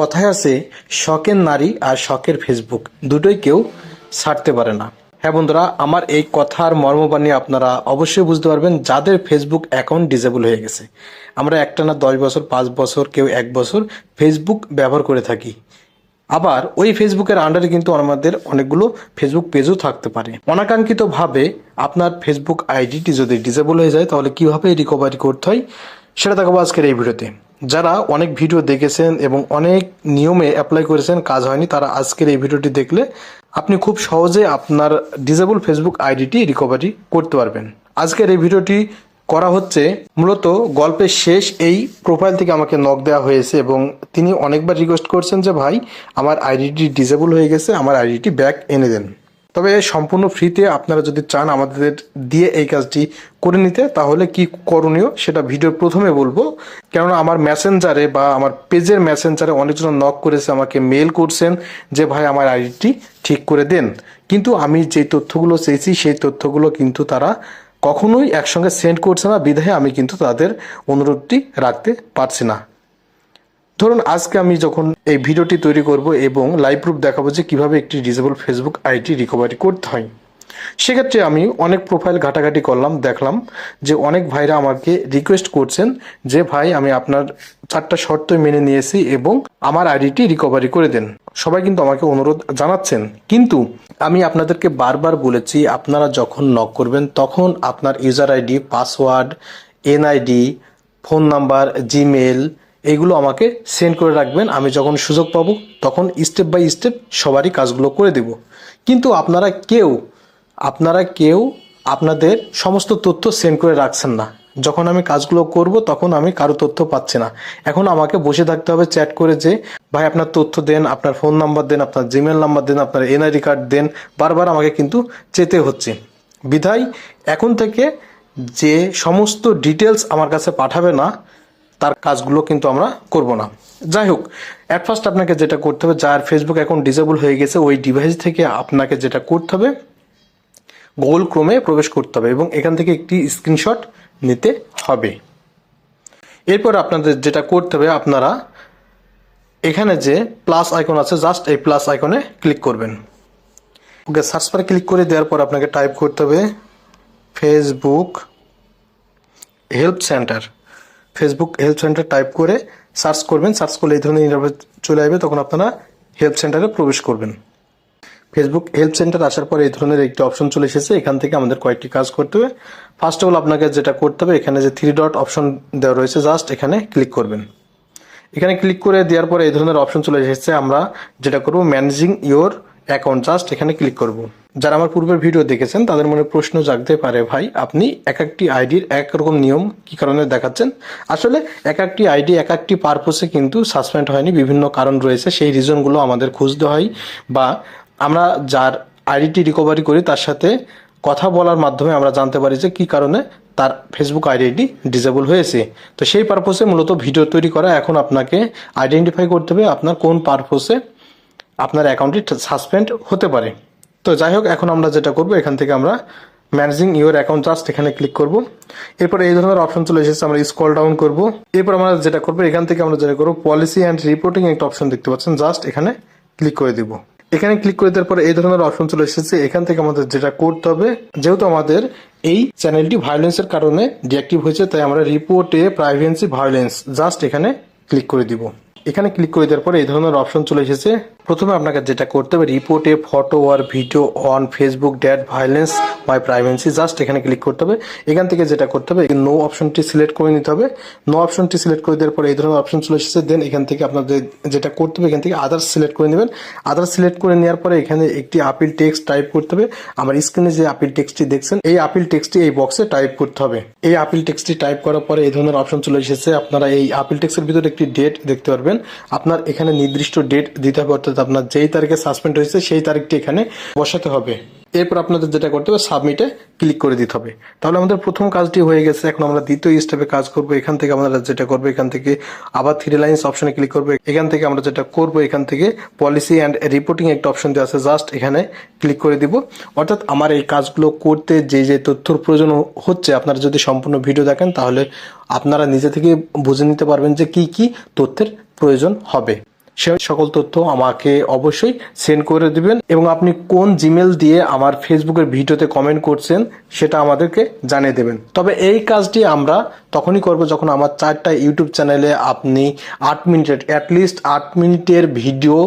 কথায় আছে, শখের নারী আর শখের ফেসবুক দুটোই কেউ ছাড়তে পারে না। হ্যাঁ বন্ধুরা, আমার এই কথার মর্মবাণী আপনারা অবশ্যই বুঝতে পারবেন, যাদের ফেসবুক অ্যাকাউন্ট ডিসেবল হয়ে গেছে। আমরা একটা না দশ বছর, পাঁচ বছর, কেউ এক বছর ফেসবুক ব্যবহার করে থাকি। আবার ওই ফেসবুকের আন্ডারে কিন্তু আমাদের অনেকগুলো ফেসবুক পেজও থাকতে পারে। অনাকাঙ্ক্ষিতভাবে আপনার ফেসবুক আইডিটি যদি ডিসেবল হয়ে যায়, তাহলে কীভাবে রিকভারি করতে হয়, সেটা দেখাবো আজকের এই ভিডিওতে। যারা অনেক ভিডিও দেখেছেন এবং অনেক নিয়মে অ্যাপ্লাই করেছেন, কাজ হয়নি, তারা আজকের এই ভিডিওটি দেখলে আপনি খুব সহজে আপনার ডিসেবল ফেসবুক আইডিটি রিকভারি করতে পারবেন। আজকের এই ভিডিওটি করা হচ্ছে মূলত গল্পের শেষ এই প্রোফাইল থেকে আমাকে নক দেওয়া হয়েছে এবং তিনি অনেকবার রিকোয়েস্ট করছেন যে, ভাই, আমার আইডিটি ডিসেবল হয়ে গেছে, আমার আইডিটি ব্যাক এনে দেন। তবে সম্পূর্ণ ফ্রিতে আপনারা যদি চান আমাদের দিয়ে এই কাজটি করে নিতে, তাহলে কি করণীয় সেটা ভিডিওর প্রথমে বলব। কেননা আমার মেসেঞ্জারে বা আমার পেজের মেসেঞ্জারে অনেকজন নক করেছে, আমাকে মেল করছেন যে, ভাই, আমার আইডিটি ঠিক করে দেন। কিন্তু আমি যে তথ্যগুলো চেয়েছি, সেই তথ্যগুলো কিন্তু তারা কখনোই একসঙ্গে সেন্ড করছে না। বিধায় আমি কিন্তু তাদের অনুরোধটি রাখতে পারছি না। ধরুন, আজকে আমি যখন এই ভিডিওটি তৈরি করব এবং লাইভ প্রুফ দেখাবো যে কীভাবে একটি ডিজেবল ফেসবুক আইডি রিকভারি করতে হয়, সেক্ষেত্রে আমি অনেক প্রোফাইল ঘাটাঘাটি করলাম, দেখলাম যে অনেক ভাইরা আমাকে রিকোয়েস্ট করছেন যে, ভাই, আমি আপনার চারটা শর্ত মেনে নিয়েছি এবং আমার আইডিটি রিকভারি করে দেন। সবাই কিন্তু আমাকে অনুরোধ জানাচ্ছেন। কিন্তু আমি আপনাদেরকে বারবার বলেছি, আপনারা যখন নক করবেন, তখন আপনার user ID password NID phone number Gmail এইগুলো আমাকে সেন্ড করে রাখবেন। আমি যখন সুযোগ পাবো, তখন স্টেপ বাই স্টেপ সবারই কাজগুলো করে দেব। কিন্তু আপনারা কেউ আপনারা কেউ আপনাদের সমস্ত তথ্য সেন্ড করে রাখছেন না। যখন আমি কাজগুলো করব, তখন আমি কারও তথ্য পাচ্ছি না। এখন আমাকে বসে থাকতে হবে চ্যাট করে যে, ভাই, আপনার তথ্য দেন, আপনার ফোন নাম্বার দেন, আপনার জিমেল নাম্বার দেন, আপনার এনআইডি কার্ড দেন। বারবার আমাকে কিন্তু যেতে হচ্ছে। বিধায় এখন থেকে যে সমস্ত ডিটেলস আমার কাছে পাঠাবে না তার কাজগুলো কিন্তু আমরা করব না। যাই হোক অ্যাট ফার্স্ট আপনাকে যেটা করতে হবে, যার ফেসবুক অ্যাকাউন্ট ডিসেবল হয়ে গেছে, ওই ডিভাইস থেকে আপনাকে যেটা করতে হবে গুগল ক্রোমে প্রবেশ করতে হবে এবং এখান থেকে একটি স্ক্রিনশট নিতে হবে। এরপর আপনাদের যেটা করতে হবে, আপনারা এখানে যে প্লাস আইকন আছে জাস্ট এই প্লাস আইকনে ক্লিক করবেন। ওকে সার্চ বারে ক্লিক করে দেওয়ার পর আপনাকে টাইপ করতে হবে Facebook help centre Facebook help centre type করে সার্চ করবেন। সার্চ করলে এই ধরনের ইন্টারভেস চলে আসবে। তখন আপনারা হেল্প সেন্টারে প্রবেশ করবেন। ফেসবুক হেল্প সেন্টার আসার পর এই ধরনের একটি অপশন চলে এসেছে। এখান থেকে আমাদের কয়েকটি কাজ করতে হবে। ফার্স্ট অফ অল আপনাকে যেটা করতে হবে, এখানে যে থ্রি ডট অপশন দেওয়া রয়েছে জাস্ট এখানে ক্লিক করবেন। এখানে ক্লিক করে দেওয়ার পরে এই ধরনের অপশন চলে এসেছে। আমরা যেটা করব ম্যানেজিং ইওর অ্যাকাউন্ট জাস্ট এখানে ক্লিক করব। যারা আমার পূর্বের ভিডিও দেখেছেন, তাদের মনে প্রশ্ন জাগতে পারে, ভাই, আপনি এক একটি আইডির এক রকম নিয়ম কি কারণে দেখাচ্ছেন? আসলে এক একটি আইডি এক একটি পারপোসে কিন্তু সাসপেন্ড হয়নি, বিভিন্ন কারণ রয়েছে, সেই রিজনগুলো আমাদের খুঁজতে হয় বা আমরা যার আইডিটি রিকভারি করি, তার সাথে কথা বলার মাধ্যমে আমরা জানতে পারি যে কী কারণে তার ফেসবুক আইডিটি ডিসেবল হয়েছে। তো সেই পারপোসে মূলত ভিডিও তৈরি করা, এখন আপনাকে আইডেন্টিফাই করতে হবে আপনার কোন পারপোসে আপনার অ্যাকাউন্টটি সাসপেন্ড হতে পারে। তো যাই হোক, এখন আমরা যেটা করব, এখান থেকে আমরা ম্যানেজিং ইউর অ্যাকাউন্ট জাস্ট এখানে ক্লিক করব। এরপর এই ধরনের অপশন চলে এসেছে, আমরা স্ক্রল ডাউন করব। এরপর আমরা যেটা করব, এখান থেকে আমরা যেটা করব পলিসি অ্যান্ড রিপোর্টিং একটা অপশন দেখতে পাচ্ছেন জাস্ট এখানে ক্লিক করে দিব। এখানে ক্লিক করে দেওয়ার পরে এই ধরনের অপশন চলে এসেছে, এখান থেকে আমাদের যেটা করতে হবে, যেহেতু আমাদের এই চ্যানেলটি ভায়োলেন্সের কারণে ডিঅ্যাক্টিভ হয়েছে, তাই আমরা report a privacy violence just এখানে ক্লিক করে দিব। এখানে ক্লিক করে দেওয়ার পরে এই ধরনের অপশন চলে এসেছে প্রথমে আপনাকে যেটা করতে হবে, report a photo or video on Facebook that violence by privacy just এখানে ক্লিক করতে হবে। এখান থেকে যেটা করতে হবে নো অপশনটি সিলেক্ট করে নিতে হবে। নো অপশনটি সিলেক্ট করে দেওয়ার পরে এই ধরনের অপশন চলে এসেছে দেন এখান থেকে আপনাদের যেটা করতে হবে, এখান থেকে আদার্স সিলেক্ট করে নেবেন। আদার্স সিলেক্ট করে নেওয়ার পরে এখানে একটি আপিল টেক্সট টাইপ করতে হবে। আমার স্ক্রিনে যে আপিল টেক্সটটি দেখছেন, এই আপিল টেক্সটটি এই বক্সে টাইপ করতে হবে। এই আপিল টেক্সটটি টাইপ করার পরে এই ধরনের অপশন চলে এসেছে। আপনারা এই আপিল টেক্সটের ভিতরে একটি ডেট দেখতে পারবেন। আপনার এখানে নির্দিষ্ট ডেট দিতে হবে, অর্থাৎ আপনার যেই তারিখে সাসপেন্ড হয়েছে, সেই তারিখটি এখানে বসাতে হবে। এরপর আপনাদের যেটা করতে হবে সাবমিটে ক্লিক করে দিতে হবে। তাহলে আমাদের প্রথম কাজটি হয়ে গেছে। এখন আমরা দ্বিতীয় স্টেপে কাজ করব। এখান থেকে আমরা যেটা করব, এখান থেকে আবার থ্রি লাইন্স অপশনে ক্লিক করব। এখান থেকে আমরা যেটা করব, এখান থেকে পলিসি অ্যান্ড রিপোর্টিং একটা অপশন দেওয়া আছে। জাস্ট এখানে ক্লিক করে দিব। অর্থাৎ আমার এই কাজগুলো করতে যে যে তথ্যর প্রয়োজন হচ্ছে, আপনারা যদি সম্পূর্ণ ভিডিও দেখেন, তাহলে আপনারা নিজে থেকে বুঝে নিতে পারবেন যে কি কি তথ্যের প্রয়োজন হবে। সে সকল তথ্য আমাকে অবশ্যই সেন্ড করে দিবেন এবং আপনি কোন জিমেল দিয়ে আমার ফেসবুকের ভিডিওতে কমেন্ট করছেন সেটা আমাদেরকে জানিয়ে দেবেন। তবে এই কাজটি আমরা তখনই করব যখন আমার চারটা ইউটিউব চ্যানেলে আপনি আট মিনিটের অ্যাটলিস্ট আট মিনিটের ভিডিও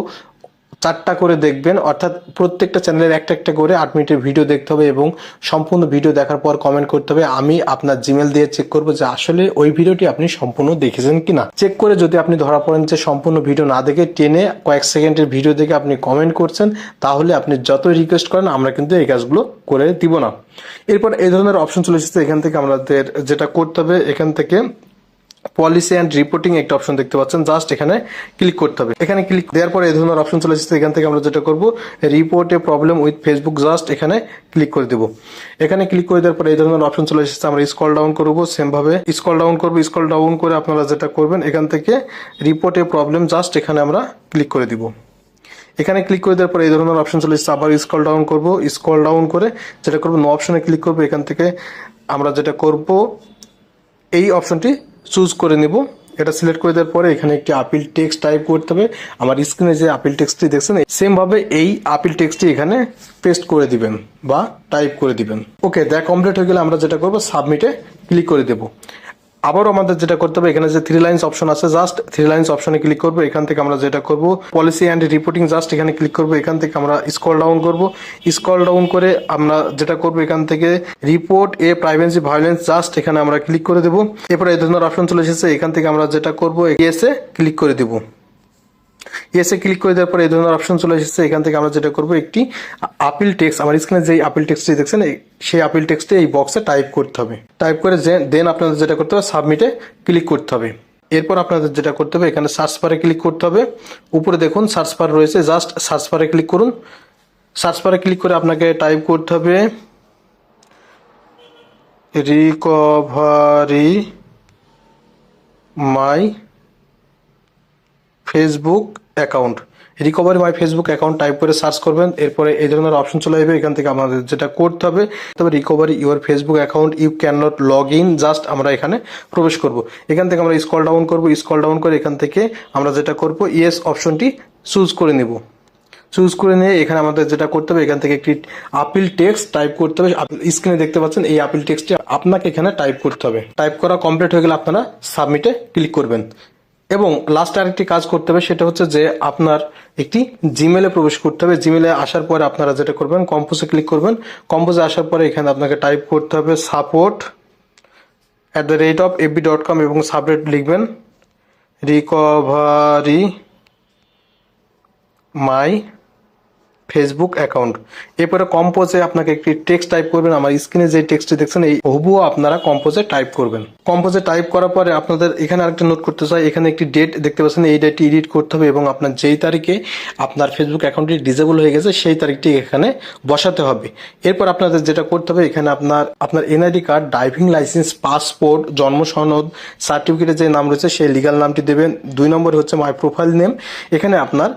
চারটা করে দেখবেন, অর্থাৎ প্রত্যেকটা চ্যানেলের একটা একটা করে আট মিনিটের ভিডিও দেখতে হবে এবং সম্পূর্ণ ভিডিও দেখার পর কমেন্ট করতে হবে, আমি আপনার জিমেল দিয়ে চেক করব যে আসলে ওই ভিডিওটি আপনি সম্পূর্ণ দেখেছেন কিনা। চেক করে যদি আপনি ধরা পড়েন যে সম্পূর্ণ ভিডিও না দেখে টেনে কয়েক সেকেন্ডের ভিডিও দেখে আপনি কমেন্ট করছেন, তাহলে আপনি যতই রিকোয়েস্ট করেন, আমরা কিন্তু এই কাজগুলো করে দিব না। এরপর এই ধরনের অপশন চলে এসেছে, এখান থেকে আমাদের যেটা করতে হবে, এখান থেকে পলিসি অ্যান্ড রিপোর্টিং একটা অপশন দেখতে পাচ্ছেন। জাস্ট এখানে ক্লিক করতে হবে। এখানে ক্লিক দেওয়ার পরে এই ধরনের অপশন চলে এসেছে। এখান থেকে আমরা যেটা করব report a problem with Facebook just এখানে ক্লিক করে দেবো। এখানে ক্লিক করে দেওয়ার পরে এই ধরনের অপশন চলে এসেছে। আমরা স্কল ডাউন করব সেম ভাবে স্কল ডাউন করব স্কল ডাউন করে আপনারা যেটা করবেন, এখান থেকে রিপোর্টে প্রবলেম জাস্ট এখানে আমরা ক্লিক করে দিব। এখানে ক্লিক করে দেওয়ার পরে এই ধরনের অপশন চলে এসেছে। আবার স্কল ডাউন করব। স্কল ডাউন করে যেটা করব নো অপশনে ক্লিক করব। এখান থেকে আমরা যেটা করব, এই অপশনটি চুজ করে নেব। এটা সিলেক্ট করে দেওয়ার পরে এখানে একটি আপিল টেক্সট টাইপ করতে হবে। আমার স্ক্রিনে যে আপিল টেক্সটটি দেখছেন সেমভাবে এই আপিল টেক্সটটি এখানে পেস্ট করে দিবেন বা টাইপ করে দিবেন। ওকে দেখ কমপ্লিট হয়ে গেলে আমরা যেটা করব সাবমিটে ক্লিক করে দেব। আবারও আমাদের যেটা করতে হবে, এখানে যে থ্রি লাইন অপশন আছে জাস্ট থ্রি লাইন অপশনে ক্লিক করব, এখান থেকে আমরা যেটা করব পলিসি অ্যান্ড রিপোর্টিং জাস্ট এখানে ক্লিক করব, এখান থেকে আমরা স্কল ডাউন করব স্কল ডাউন করে আমরা যেটা করব, এখান থেকে report a privacy violence just এখানে আমরা ক্লিক করে দেবো, এরপরে এই ধরনের অপশন চলে এসেছে, এখান থেকে আমরা যেটা করব এসে ক্লিক করে দেবো। ইয়েসে ক্লিক করে দেওয়ার পরে এই ধরনের অপশন চলে এসেছে। এখান থেকে আমরা যেটা করব, একটি আপিল টেক্সট আমার স্ক্রিনে যে আপিল টেক্সটটি দেখছেন সেই আপিল টেক্সটে এই বক্সে টাইপ করতে হবে। টাইপ করে দেন আপনাদের যেটা করতে হবে সাবমিটে ক্লিক করতে হবে। এরপর আপনাদের যেটা করতে হবে, এখানে সার্চ পারে ক্লিক করতে হবে। উপরে দেখুন সার্চ পার রয়েছে জাস্ট সার্চ পারে ক্লিক করুন। সার্চ পারে ক্লিক করে আপনাকে টাইপ করতে হবে recovery my Facebook account recovery my Facebook account type করে সার্চ করবেন, এরপরে এই ধরনের অপশন চলে আসবে, এখান থেকে আমাদের যেটা করতে হবে, তবে recovery your Facebook account you can not log in just আমরা এখানে প্রবেশ করব। এখান থেকে আমরা স্কল ডাউন করব স্কল ডাউন করে এখান থেকে আমরা যেটা করব ইয়েস অপশনটি চুজ করে নেব। চুজ করে নিয়ে এখানে আমাদের যেটা করতে হবে, এখান থেকে একটি আপিল টেক্সট টাইপ করতে হবে স্ক্রিনে দেখতে পাচ্ছেন, এই আপিল টেক্সটটি আপনাকে এখানে টাইপ করতে হবে। টাইপ করা কমপ্লিট হয়ে গেলে আপনারা সাবমিটে ক্লিক করবেন। এবং লাস্ট আরেকটি কাজ করতে হবে, সেটা হচ্ছে যে আপনার একটি জিমেলে প্রবেশ করতে হবে। জিমেলে আসার পরে আপনারা যেটা করবেন কম্পোজে ক্লিক করবেন। কম্পোজে আসার পরে এখানে আপনাকে টাইপ করতে হবে support at the rate of FB dot com এবং সাবরেট লিখবেন। রিকভারি মাই ফেসবুক অ্যাকাউন্ট এরপরে কম্পোজে আপনাকে একটি টেক্সট টাইপ করবেন। আমার স্ক্রিনে যে টেক্সটটি দেখছেন, এই হুবুও আপনারা কম্পোজে টাইপ করবেন। কম্পোজে টাইপ করার পরে আপনাদের এখানে আরেকটা নোট করতে চাই। এখানে একটি ডেট দেখতে পাচ্ছেন, এই ডেটটি এডিট করতে হবে এবং আপনার যেই তারিখে আপনার ফেসবুক অ্যাকাউন্টটি ডিজেবল হয়ে গেছে, সেই তারিখটি এখানে বসাতে হবে। এরপর আপনাদের যেটা করতে হবে, এখানে আপনার আপনার NID card driving licence passport জন্ম সনদ সার্টিফিকেটে যে নাম রয়েছে, সেই লিগাল নামটি দেবেন। দুই নম্বর হচ্ছে মাই প্রোফাইল নেম এখানে আপনার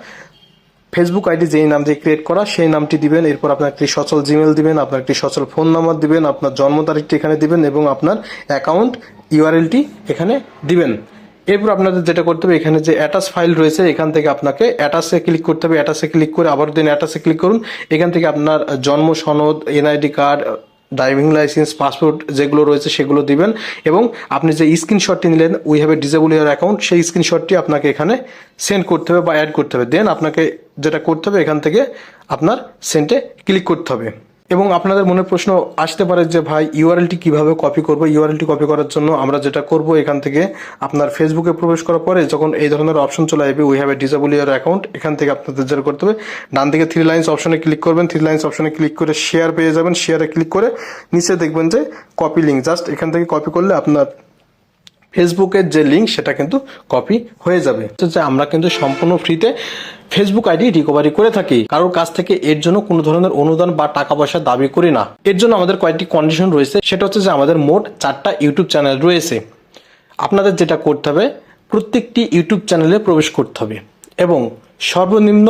ফেসবুক আইডি যেই নাম দিয়ে ক্রিয়েট করা, সেই নামটি দিবেন, এরপর আপনার একটি সচল জিমেল দিবেন, আপনার একটি সচল ফোন নাম্বার দিবেন, আপনার জন্ম তারিখটি এখানে দিবেন এবং আপনার অ্যাকাউন্ট ইউআরএলটি এখানে দিবেন। এরপর আপনাদের যেটা করতে হবে, এখানে যে অ্যাটাচ ফাইল রয়েছে, এখান থেকে আপনাকে অ্যাটাচে ক্লিক করতে হবে। অ্যাটাচে ক্লিক করে আবার দিন অ্যাটাচে ক্লিক করুন। এখান থেকে আপনার জন্ম, সনদ NID card driving licence passport যেগুলো রয়েছে সেগুলো দিবেন এবং আপনি যে স্ক্রিনশটটি নিলেন we have a disable your account সেই স্ক্রিনশটটি আপনাকে এখানে সেন্ড করতে হবে বা অ্যাড করতে হবে। দেন আপনাকে যেটা করতে হবে, এখান থেকে আপনার সেন্টে ক্লিক করতে হবে। এবং আপনাদের মনে প্রশ্ন আসতে পারে যে, ভাই ইউআরএলটি কীভাবে কপি করব? ইউআরএলটি কপি করার জন্য আমরা যেটা করব, এখান থেকে আপনার ফেসবুকে প্রবেশ করার পরে যখন এই ধরনের অপশন চলে আসবে we have a disable your account এখান থেকে আপনাদের যেটা করতে হবে, ডান দিকে থ্রি লাইন্স অপশনে ক্লিক করবেন। থ্রি লাইন্স অপশনে ক্লিক করে শেয়ার পেয়ে যাবেন। শেয়ারে ক্লিক করে নিচে দেখবেন যে কপি লিঙ্ক জাস্ট এখান থেকে কপি করলে আপনার ফেসবুকের যে লিঙ্ক সেটা কিন্তু কপি হয়ে যাবে। যে আমরা কিন্তু সম্পূর্ণ ফ্রিতে ফেসবুক আইডি রিকভারি করে থাকি। কারোর কাছ থেকে এর জন্য কোনো ধরনের অনুদান বা টাকা পয়সা দাবি করি না। এর জন্য আমাদের কয়েকটি কন্ডিশন রয়েছে। সেটা হচ্ছে যে আমাদের মোট চারটা ইউটিউব চ্যানেল রয়েছে। আপনাদের যেটা করতে হবে, প্রত্যেকটি ইউটিউব চ্যানেলে প্রবেশ করতে হবে এবং সর্বনিম্ন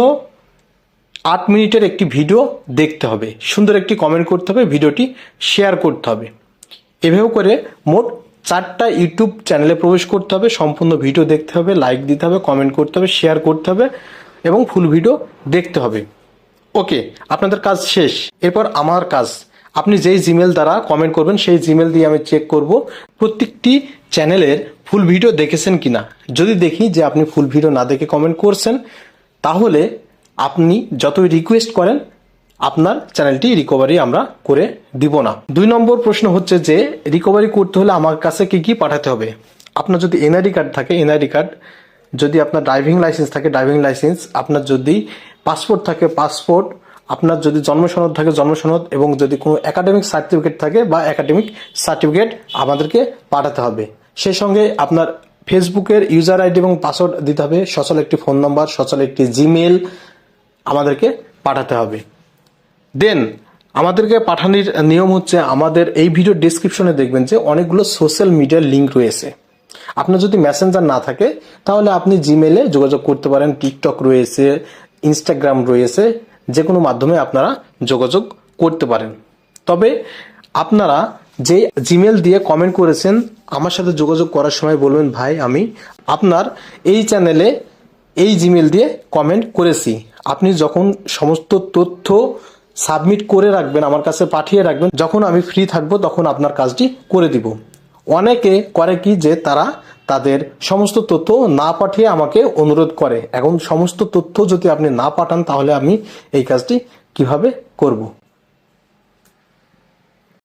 আট মিনিটের একটি ভিডিও দেখতে হবে। সুন্দর একটি কমেন্ট করতে হবে ভিডিওটি শেয়ার করতে হবে। এভাবে করে মোট চারটা ইউটিউব চ্যানেলে প্রবেশ করতে হবে, সম্পূর্ণ ভিডিও দেখতে হবে লাইক দিতে হবে কমেন্ট করতে হবে শেয়ার করতে হবে এবং ফুল ভিডিও দেখতে হবে। ওকে আপনাদের কাজ শেষ। এরপর আমার কাজ। আপনি যেই জিমেল দ্বারা কমেন্ট করবেন, সেই জিমেল দিয়ে আমি চেক করব প্রত্যেকটি চ্যানেলের ফুল ভিডিও দেখেছেন কিনা। যদি দেখি যে আপনি ফুল ভিডিও না দেখে কমেন্ট করছেন, তাহলে আপনি যতই রিকোয়েস্ট করেন আপনার চ্যানেলটি রিকভারি আমরা করে দিব না। দুই নম্বর প্রশ্ন হচ্ছে যে রিকভারি করতে হলে আমার কাছে কি কি পাঠাতে হবে? আপনার যদি এনআইডি কার্ড থাকে এনআইডি কার্ড যদি আপনার ড্রাইভিং লাইসেন্স থাকে ড্রাইভিং লাইসেন্স আপনার যদি পাসপোর্ট থাকে পাসপোর্ট আপনার যদি জন্ম সনদ থাকে, জন্ম সনদ, এবং যদি কোনো একাডেমিক সার্টিফিকেট থাকে বা একাডেমিক সার্টিফিকেট আমাদেরকে পাঠাতে হবে। সেই সঙ্গে আপনার ফেসবুকের ইউজার আইডি এবং পাসওয়ার্ড দিতে হবে, সচল একটি ফোন নাম্বার সচল একটি জিমেল আমাদেরকে পাঠাতে হবে। দেন আমাদেরকে পাঠানোর নিয়ম হচ্ছে আমাদের এই ভিডিও ডিসক্রিপশনে দেখবেন যে অনেকগুলো সোশ্যাল মিডিয়ার লিঙ্ক রয়েছে। আপনার যদি মেসেঞ্জার না থাকে, তাহলে আপনি জিমেলে যোগাযোগ করতে পারেন টিকটক রয়েছে ইনস্টাগ্রাম রয়েছে যে কোনো মাধ্যমে আপনারা যোগাযোগ করতে পারেন। তবে আপনারা যে জিমেল দিয়ে কমেন্ট করেছেন, আমার সাথে যোগাযোগ করার সময় বলবেন, ভাই, আমি আপনার এই চ্যানেলে এই জিমেল দিয়ে কমেন্ট করেছি। আপনি যখন সমস্ত তথ্য সাবমিট করে রাখবেন, আমার কাছে পাঠিয়ে রাখবেন। যখন আমি ফ্রি থাকব, তখন আপনার কাজটি করে দিব। অনেকে করে কি যে, তারা তাদের সমস্ত তথ্য না পাঠিয়ে আমাকে অনুরোধ করে। এখন সমস্ত তথ্য যদি আপনি না পাঠান, তাহলে আমি এই কাজটি কীভাবে করব?